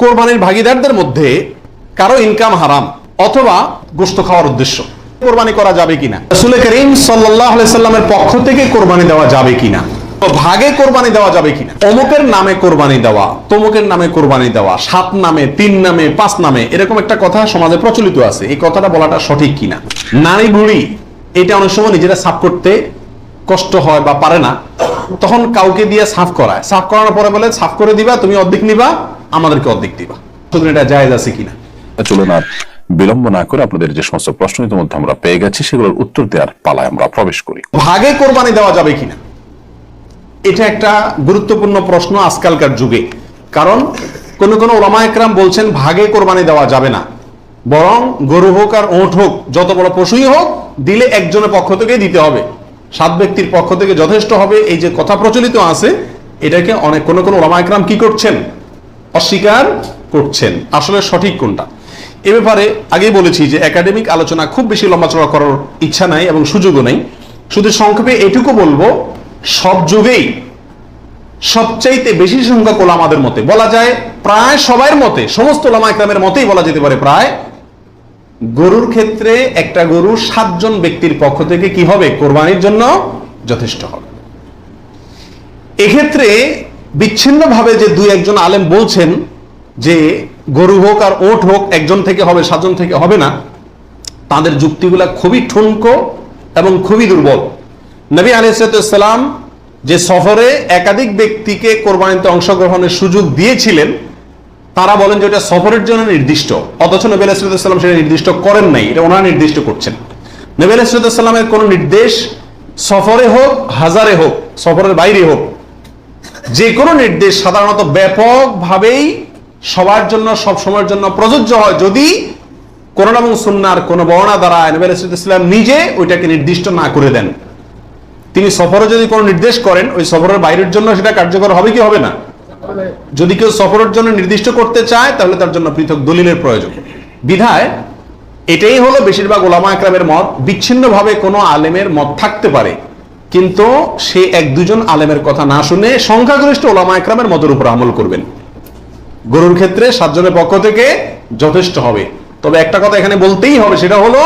কোরবানির ভাগিদারদের মধ্যে কারও ইনকাম হারাম অথবা গোস্ত খাওয়ার উদ্দেশ্য। কোরবানি করা যাবে কিনা? রসুল করিম সাল্লাহ সাল্লামের পক্ষ থেকে কোরবানি দেওয়া যাবে কিনা? ভাগে কোরবানি দেওয়া যাবে কিনা? অমুকের নামে কোরবানি দেওয়া, তমুকের নামে কোরবানি দেওয়া, সাত নামে, তিন নামে, পাঁচ নামে, এরকম একটা কথা সমাজে প্রচলিত আছে। এই কথাটা বলাটা সঠিক কিনা? নারী বুড়ি, এটা অনেক সময় নিজেরা সাফ করতে কষ্ট হয় বা পারে না। তখন কাউকে দিয়ে সাফ করায়। সাফ করানোর পরে বলে, সাফ করে দিবা, তুমি অর্ধেক নিবা আমাদেরকে অর্ধেক দিবা। সুতরাং এটা জায়েজ আছে কিনা? চলুন আর বিলম্ব না করে আপনাদের যে সমস্ত প্রশ্ন ইতিমধ্যে আমরা পেয়ে গেছি সেগুলোর উত্তর দেওয়ার পালায় আমরা প্রবেশ করি। ভাগে কোরবানি দেওয়া যাবে কিনা? এটা একটা গুরুত্বপূর্ণ প্রশ্ন আজকালকার যুগে। কারণ কোন কোন ওলামা একরাম বলছেন ভাগে কোরবানি দেওয়া যাবে না। বরং গরু হোক আর ওঁট হোক যত বড় পশুই হোক দিলে একজনের পক্ষ থেকে দিতে হবে। সাত ব্যক্তির পক্ষ থেকে যথেষ্ট হবে। এই যে কথা প্রচলিত আছে এটাকে অনেক কোন কোন ওলামা একরাম কি করছেন? অস্বীকার করছেন। আসলে সঠিক কোনটা? এ ব্যাপারে আগেই বলেছি যে একাডেমিক আলোচনা খুব বেশি লম্বাচড়া করার ইচ্ছা নাই এবং সুযোগও নেই। শুধু সংক্ষেপে এটুকু বলব, সব যুগেই সবচাইতে বেশি সংখ্যক ওলামাদের মতে। বলা যায় প্রায় সবার মতে, সমস্ত ওলামা ইকরামের মতেই বলা যেতে পারে প্রায়। গরুর ক্ষেত্রে একটা গরু সাতজন ব্যক্তির পক্ষ থেকে কি হবে? কোরবানির জন্য যথেষ্ট হবে। এক্ষেত্রে বিচ্ছিন্নভাবে যে দুই একজন আলেম বলছেন যে গরু হোক আর ওট হোক, একজন থেকে হবে, সাতজন থেকে হবে না, তাদের যুক্তিগুলা খুবই ঠুনকো এবং খুবই দুর্বল। নবী আলিসাল্লাম যে সফরে একাধিক ব্যক্তিকে কোরবানিতে অংশগ্রহণের সুযোগ দিয়েছিলেন, তারা বলেন যে এটা সফরের জন্য নির্দিষ্ট, অথচ নবী আলাইসাল্লাম সেটা নির্দিষ্ট করেন নাই, এটা ওনারা নির্দিষ্ট করছেন। নবী আলাইসাল্লামের কোন নির্দেশ সফরে হোক, হাজারে হোক, সফরের বাইরে হোক যে কোনো নির্দেশ সাধারণত ব্যাপকভাবেই সবার জন্য, সব সময়ের জন্য প্রযোজ্য হয়। যদি কোরআন এবং সুন্নার কোন বর্ণা দ্বারা নবী আলাইসাল্লাম নিজে ওইটাকে নির্দিষ্ট না করে দেন। তিনি সফরে যদি কোনো নির্দেশ করেন, ওই সফরের বাইরের জন্য সেটা কার্যকর হবে কি হবে না? যদি কেউ সফরের জন্য নির্দিষ্ট করতে চায়, তাহলে তার জন্য পৃথক দলিলের প্রয়োজন। বিধায় এটাই হলো বেশিরভাগ ওলামা একরামের মত, বিচ্ছিন্নভাবে কোনো আলেমের মত থাকতে পারে। কিন্তু সে এক দুজন আলেমের কথা না শুনে সংখ্যাগরিষ্ঠ ওলামা একরামের মতের উপর আমল করবেন। গরুর ক্ষেত্রে সাতজনের পক্ষ থেকে যথেষ্ট হবে। তবে একটা কথা এখানে বলতেই হবে, সেটা হলো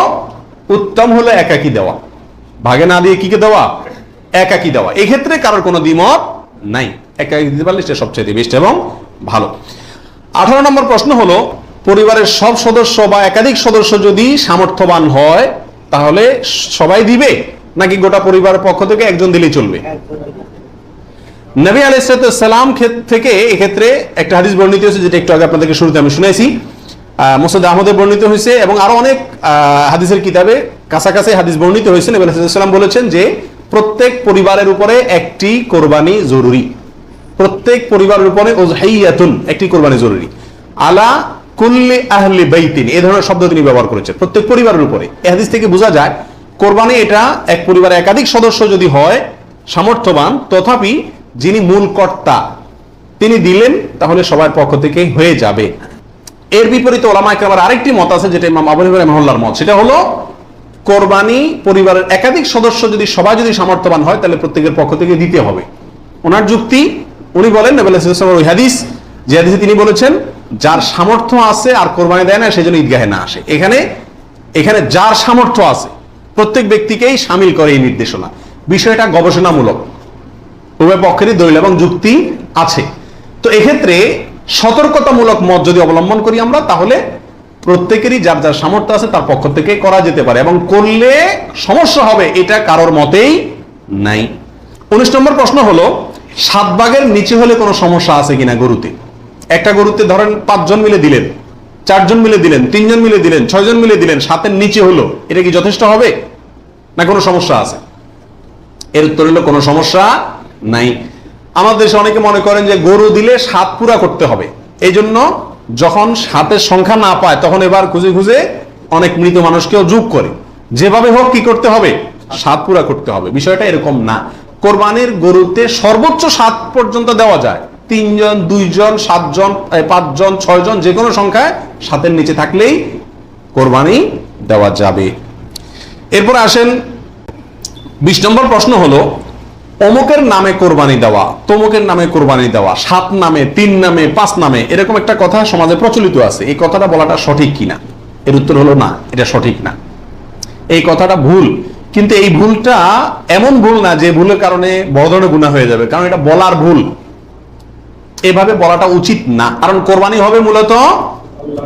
উত্তম হলো একাকি দেওয়া। ভাগে না দিয়ে কিকে দেওয়া? একাকি দেওয়া। এক্ষেত্রে কারোর কোনো দ্বিমত নাই। একাকি দিতে পারলে সেটা সবচেয়ে বেস্ট এবং ভালো। আঠারো নম্বর প্রশ্ন হলো, পরিবারের সব সদস্য বা একাধিক সদস্য যদি সামর্থ্যবান হয়, তাহলে সবাই দিবে? নাকি গোটা পরিবারের পক্ষ থেকে একজন দিলেই চলবে? নবী আলাইসালাম থেকে এক্ষেত্রে একটা হাদিস বর্ণিত হয়েছে, যেটা একটু আগে আপনাদেরকে শুরুতে আমি শুনেছি। মোসাদ আহমদের বর্ণিত হয়েছে এবং আরও অনেক হাদিসের কিতাবে কাছাকাছি হাদিস বর্ণিত হয়েছে। নবী আলাইসাল্লাম বলেছেন যে, প্রত্যেক পরিবারের উপরে একটি কোরবানি জরুরি। প্রত্যেক পরিবারের উপরে ওজহাইয়াতুন একটি কোরবানি জরুরি। আলা কুল্লি আহলি বাইতিন এই ধরনের শব্দ তিনি ব্যবহার করেছেন। প্রত্যেক পরিবারের উপরে। এই হাদিস থেকে বোঝা যায় কোরবানি এটা এক পরিবারে একাধিক সদস্য যদি হয়, সামর্থ্যবান, তথাপি যিনি মূল কর্তা, তিনি দিলেন, তাহলে সবার পক্ষ থেকে হয়ে যাবে। এর বিপরীতে ওলামা একরামের আরেকটি মত আছে, যেটা ইমাম আবু হানিফা রহমাহুল্লাহর মত। সেটা হলো, কোরবানি পরিবারের একাধিক সদস্য যদি, সবাই যদি সামর্থ্যবান হয়, তাহলে প্রত্যেকের পক্ষ থেকে দিতে হবে। ওনার যুক্তি, উনি বলেন ওই হাদিস, যে হাদিসে তিনি বলেছেন, যার সামর্থ্য আছে আর কোরবানি দেয় না সেজন্য ঈদগাহে না আসে। এখানে এখানে যার সামর্থ্য আছে প্রত্যেক ব্যক্তিকেই সামিল করে এই নির্দেশনা। বিষয়টা গবেষণামূলক। উভয় পক্ষেরই দলিল এবং যুক্তি আছে। তো এক্ষেত্রে সতর্কতামূলক মত যদি অবলম্বন করি আমরা, তাহলে প্রত্যেকেরই যার যার সামর্থ্য আছে তার পক্ষ থেকে করা যেতে পারে এবং করলে সমস্যা হবে এটা কারোর মতেই নাই। উনিশ নম্বর প্রশ্ন হলো, সাত ভাগের নিচে হলে কোনো সমস্যা আছে কিনা গরুতে? একটা গরুতে ধরেন পাঁচজন মিলে দিলেন। চারজন মিলে দিলেন, তিনজন মিলে দিলেন, ছয়জন মিলে দিলেন, সাতের নিচে হলো। এটা কি যথেষ্ট হবে? না কোনো সমস্যা আছে? এর উত্তর হলো কোনো সমস্যা নাই। আমাদের দেশে অনেকে মনে করেন যে গরু দিলে সাত পুরা করতে হবে। এই জন্য যখন সাতের সংখ্যা না পায়, তখন এবার খুঁজে খুঁজে অনেক মৃত মানুষকেও যোগ করে। যেভাবে হোক কি করতে হবে? সাত পুরা করতে হবে। বিষয়টা এরকম না। কোরবানির গরুতে সর্বোচ্চ সাত পর্যন্ত দেওয়া যায়। তিনজন, দুইজন, সাতজন পাঁচজন, ছয়জন যে কোনো সংখ্যায় সাতের নিচে থাকলেই কোরবানি দেওয়া যাবে। এরপর আসেন, বিশ নম্বর প্রশ্ন হলো, অমুকের নামে কোরবানি দেওয়া, তমুকের নামে কোরবানি দেওয়া, সাত নামে, তিন নামে, পাঁচ নামে, এরকম একটা কথা সমাজে প্রচলিত আছে। এই কথাটা বলাটা সঠিক কিনা? এর উত্তর হলো না, এটা সঠিক না। এই কথাটা ভুল, কিন্তু এই ভুলটা এমন ভুল না যে ভুলের কারণে বড় ধরনের গুণা হয়ে যাবে, কারণ এটা বলার ভুল। এভাবে বলাটা উচিত না। কারণ কোরবানি হবে মূলত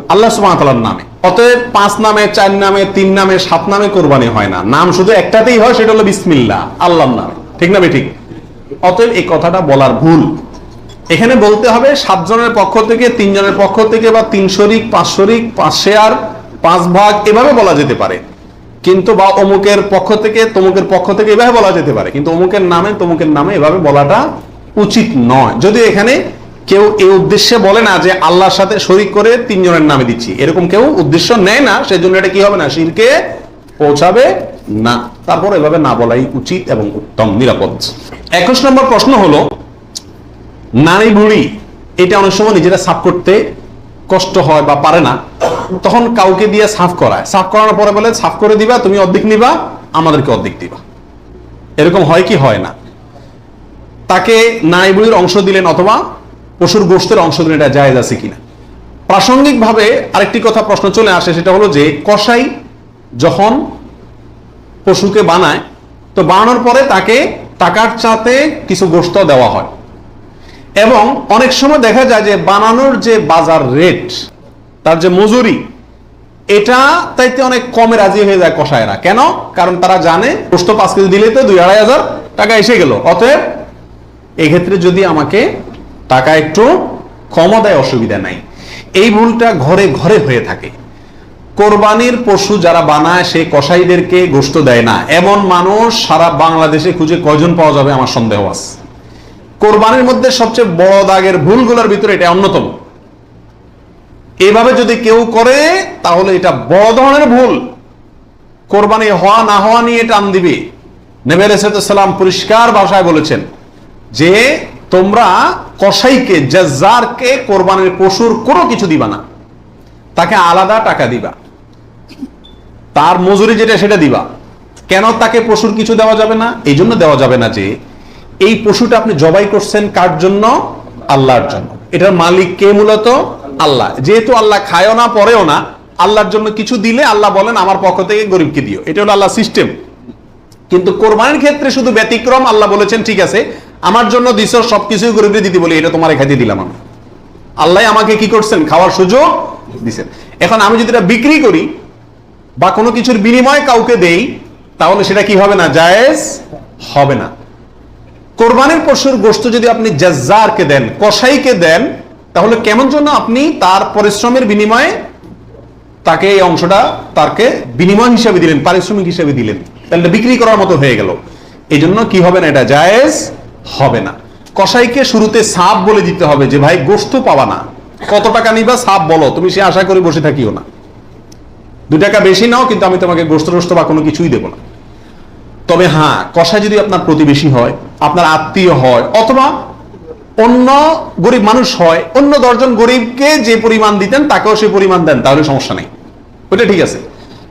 আল্লাহ সুবহানাহু নামে। অতএব পাঁচ নামে, চার নামে, তিন নামে, সাত নামে কোরবানি হয় না। নাম শুধু একটাতেই হয়, সেটা হলো বিসমিল্লাহ, আল্লাহর নামে। ঠিক না ঠিক অতএব এই কথাটা বলার ভুল। এখানে বলতে হবে সাতজনের পক্ষ থেকে তিনজনের পক্ষ থেকে বা তিন শরিক, পাঁচ শরিক, পাঁচ শেয়ার, পাঁচ ভাগ, এভাবে বলা যেতে পারে। কিন্তু বা অমুকের পক্ষ থেকে, তমুকের পক্ষ থেকে এভাবে বলা যেতে পারে। কিন্তু অমুকের নামে, তমুকের নামে এভাবে বলাটা উচিত নয়। যদি এখানে কেউ এই উদ্দেশ্যে বলে না যে আল্লাহর সাথে শরিক করে তিনজনের নামে দিচ্ছি। এরকম কেউ উদ্দেশ্য নেয় না, সেজন্য এটা কি হবে না? শিরকে পৌঁছাবে না। তারপর এভাবে না বলাই উচিত এবং উত্তম, নিরাপদ। একুশ নম্বর প্রশ্ন হলো, নারী বুড়ি, এটা অনেক সময় নিজেরা সাফ করতে কষ্ট হয় বা পারে না। তখন কাউকে দিয়ে সাফ করায়। সাফ করানোর পরে বলে, সাফ করে দিবা, তুমি অর্ধেক নিবা, আমাদেরকে অর্ধেক দিবা। এরকম হয় কি হয় না? তাকে নারী বুড়ির অংশ দিলেন অথবা পশুর গোষ্ঠের অংশ দিলেন এটা জায়েজ আছে কিনা। প্রাসঙ্গিকভাবে আরেকটি কথা প্রশ্ন চলে আসে, সেটা হলো যে কসাই যখন পশুকে বানায়, তো বানানোর পরে তাকে টাকার চাতে কিছু গোস্ত দেওয়া হয়। এবং অনেক সময় দেখা যায় যে বানানোর যে বাজার রেট, তার যে মজুরি, এটা তাইতে অনেক কমে রাজি হয়ে যায় কষায়রা কেন? কারণ তারা জানে গোস্ত পাঁচ কেজি দিলে তো দুই আড়াই হাজার টাকা এসে গেল। অতএব এক্ষেত্রে যদি আমাকে টাকা একটু দেয় অসুবিধা নাই। এই ভুলটা ঘরে ঘরে হয়ে থাকে। কোরবানির পশু যারা বানায়, সে কসাইদেরকে গোস্ত দেয় না। এমন মানুষ সারা বাংলাদেশে খুঁজে কয়জন পাওয়া যাবে আমার সন্দেহ আছে। কোরবানির মধ্যে সবচেয়ে বড় দাগের ভুলগুলোর ভিতরে এটা অন্যতম। এভাবে যদি কেউ করে, তাহলে এটা বড় ধরনের ভুল। কোরবানি হওয়া না হওয়া নিয়ে টান দিবে। নেবে সালাম পরিষ্কার ভাষায় বলেছেন যে তোমরা কসাইকে, জাজ্জারকে, কোরবানির পশুর কোনো কিছু দিবা না। তাকে আলাদা টাকা দিবা। তার মজুরি যেটা, সেটা দিবা। কেন তাকে পশুর কিছু দেওয়া যাবে না? এই জন্য দেওয়া যাবে না যে, এই পশুটা আপনি জবাই করছেন কার জন্য? আল্লাহর জন্য। এটার মালিক কে মূলত? আল্লাহ। যেহেতু আল্লাহ খায়ও না, পরেও না, আল্লাহর জন্য কিছু দিলে আল্লাহ বলেন, আমার পক্ষ থেকে গরিবকে দিও। এটা হলো আল্লাহ সিস্টেম। কিন্তু কোরবানির ক্ষেত্রে শুধু ব্যতিক্রম আল্লাহ বলেছেন, ঠিক আছে আমার জন্য দিছ, সবকিছুই গরিবকে দিতে বলি, এটা তোমার খাইতে দিলাম আমি। আল্লাহ আমাকে কি করছেন? খাওয়ার সুযোগ দিছেন। এখন আমি যদি এটা বিক্রি করি বা কোনো কিছুর বিনিময়ে কাউকে দেই, তাহলে সেটা কি হবে না? জায়েজ হবে না। কোরবানির পশুর গোস্ত যদি আপনি জাজ্জারকে দেন, কসাইকে দেন, তাহলে কেমন জন্য আপনি তার পরিশ্রমের বিনিময়ে তাকে এই অংশটা তাকে বিনিময় হিসাবে দিলেন, পারিশ্রমিক হিসাবে দিলেন। তাহলে বিক্রি করার মতো হয়ে গেল। এই জন্য কি হবে না? এটা জায়েজ হবে না। কসাইকে শুরুতে সাপ বলে দিতে হবে যে, ভাই গোস্ত পাবা না। কত টাকা নিবা সাপ বলো, তুমি সে আশা করে বসে থাকিও না। দু টাকা বেশি নাও, কিন্তু আমি তোমাকে গোস্ত টোস্ত বা কোনো কিছুই দেবো না। তবে হ্যাঁ কষাই যদি আপনার প্রতিবেশী হয়, আপনার আত্মীয় হয়, অথবা অন্য গরিব মানুষ হয়, অন্য দশজন গরিবকে যে পরিমাণ দিতেন, তাকেও সে পরিমাণ দেন, তাহলে সমস্যা নেই। ওইটা ঠিক আছে।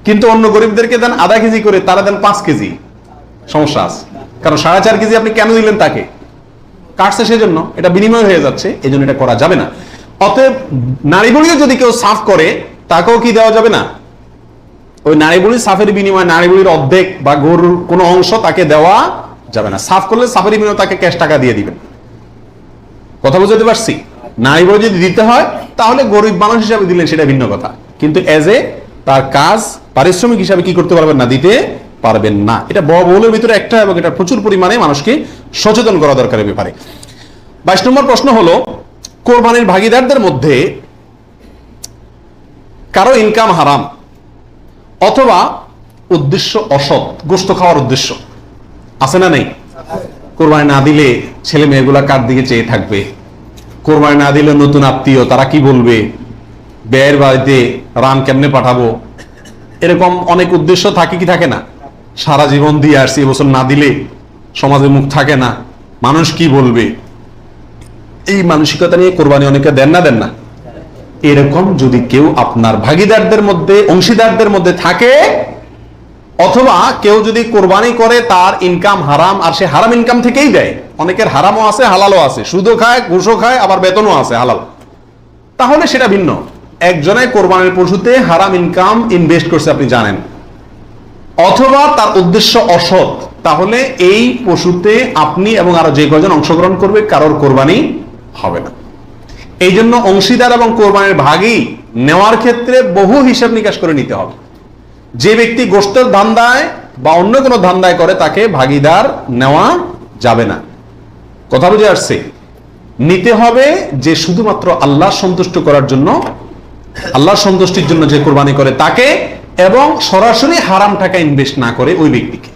কিন্তু অন্য গরিবদেরকে দেন আধা কেজি করে, তারা দেন পাঁচ কেজি। সমস্যা আছে। কারণ সাড়ে চার কেজি আপনি কেন দিলেন তাকে? কাটছে সেজন্য এটা বিনিময় হয়ে যাচ্ছে এই জন্য এটা করা যাবে না। অতএব নারী যদি কেউ সাফ করে, তাকেও কি দেওয়া যাবে না? ওই নারী বুড়ি সাফের বিনিময়ে নারী বুড়ির অর্ধেক বা গরুর কোনো অংশ তাকে দেওয়া যাবে না। সাফ করলে সাফের বিনিময়ে তাকে ক্যাশ টাকা দিয়ে দিবেন। কথা বুঝতে পারছি? নারী বুড়ি যদি দিতে হয়, তাহলে গরিব মানুষ হিসাবে দিলেন, সেটা ভিন্ন কথা। কিন্তু এজ এ তার কাজ, পারিশ্রমিক হিসাবে কি করতে পারবেন না? দিতে পারবেন না। এটা বহুলের ভিতরে একটা এবং এটা প্রচুর পরিমাণে মানুষকে সচেতন করা দরকার এ ব্যাপারে। বাইশ নম্বর প্রশ্ন হলো, কোরবানির ভাগিদারদের মধ্যে কারও ইনকাম হারাম অথবা উদ্দেশ্য অসৎ, গোস্ত খাওয়ার উদ্দেশ্য আছে না নেই? কোরবানি না দিলে ছেলে মেয়েগুলা কার দিকে চেয়ে থাকবে? কোরবানি না দিলে নতুন আত্মীয়, তারা কি বলবে? ব্যয়ের বাড়িতে রাম কেমনে পাঠাবো? এরকম অনেক উদ্দেশ্য থাকে কি থাকে না? সারা জীবন দিয়ে আসছি এবছর না দিলে সমাজে মুখ থাকে না। মানুষ কি বলবে? এই মানসিকতা নিয়ে কোরবানি অনেকে দেন না দেন না? এরকম যদি কেউ আপনার ভাগিদারদের মধ্যে, অংশীদারদের মধ্যে থাকে, অথবা কেউ যদি কোরবানি করে, তার ইনকাম হারাম, আর সে হারাম ইনকাম থেকেই দেয়। অনেকের হারামও আছে, হালালও আছে। সুদও খায়, ঘুষও খায়, আবার বেতনও আছে, হালাল। তাহলে সেটা ভিন্ন। একজনে কোরবানির পশুতে হারাম ইনকাম ইনভেস্ট করছে, আপনি জানেন। অথবা তার উদ্দেশ্য অসৎ, তাহলে এই পশুতে আপনি এবং আরও যে কজন অংশগ্রহণ করবে কারোর কোরবানি হবে না। এই জন্য অংশীদার এবং কোরবানির ভাগই নেওয়ার ক্ষেত্রে বহু হিসাব নিকাশ করে নিতে হবে। যে ব্যক্তি গোষ্ঠের ধান্দায় বা অন্য কোনো ধান্দায় করে, তাকে ভাগিদার নেওয়া যাবে না। কথা বুঝে আসছে? নিতে হবে যে শুধুমাত্র আল্লাহ সন্তুষ্ট করার জন্য, আল্লাহ সন্তুষ্টির জন্য যে কোরবানি করে, তাকে এবং সরাসরি হারাম টাকা ইনভেস্ট না করে ওই ব্যক্তিকে।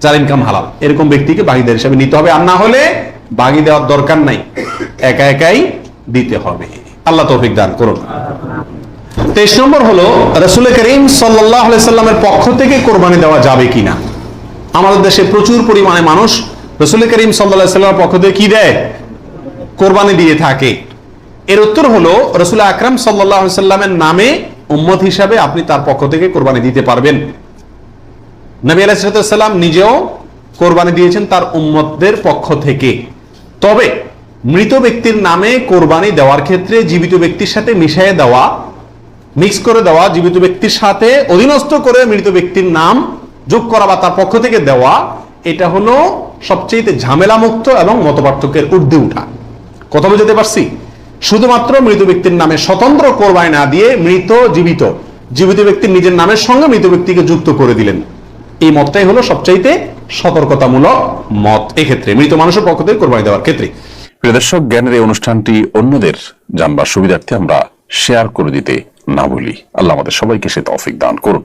যার ইনকাম হালাল। এরকম ব্যক্তিকে বাগিদার হিসাবে নিতে হবে। আর না হলে বাগি দেওয়ার দরকার নাই। একা একাই দিতে হবে। আল্লাহ তৌফিক দান করুন। তেইশ নম্বর হলো, রসুল করিম সাল্লাহ সাল্লামের পক্ষ থেকে কোরবানি দেওয়া যাবে কিনা? আমাদের দেশে প্রচুর পরিমাণে মানুষ রসুল করিম সাল্লাহ পক্ষ থেকে কি দেয়? কোরবানি দিয়ে থাকে। এর উত্তর হলো, রসুল আকরাম সাল্লাহ সাল্লামের নামে উম্মত হিসাবে আপনি তার পক্ষ থেকে কোরবানি দিতে পারবেন। নবী আলাইসাল্লাম নিজেও কোরবানি দিয়েছেন তার উম্মতদের পক্ষ থেকে। তবে মৃত ব্যক্তির নামে কোরবানি দেওয়ার ক্ষেত্রে জীবিত ব্যক্তির সাথে মিশিয়ে দেওয়া, মিক্স করে দেওয়া, জীবিত ব্যক্তির সাথে অধীনস্থ করে মৃত ব্যক্তির নাম যোগ করা বা তার পক্ষ থেকে দেওয়া, এটা হলো সবচেয়ে ঝামেলা মুক্ত এবং মতপার্থক্যের ঊর্ধ্বে উঠা। কথা বুঝতে পারছি? শুধুমাত্র মৃত ব্যক্তির নামে স্বতন্ত্র কোরবানি না দিয়ে মৃত, জীবিত জীবিত ব্যক্তির নিজের নামের সঙ্গে মৃত ব্যক্তিকে যুক্ত করে দিলেন। এই মতটাই হলো সবচাইতে সতর্কতামূলক মত। এক্ষেত্রে মৃত মানুষের পক্ষ থেকে কোরবানি দেওয়ার ক্ষেত্রে। প্রিয় দর্শক, জ্ঞানের এই অনুষ্ঠানটি অন্যদের জানবার সুবিধার্থে আমরা শেয়ার করে দিতে না বলি আল্লাহ আমাদের সবাইকে সে তৌফিক দান করুন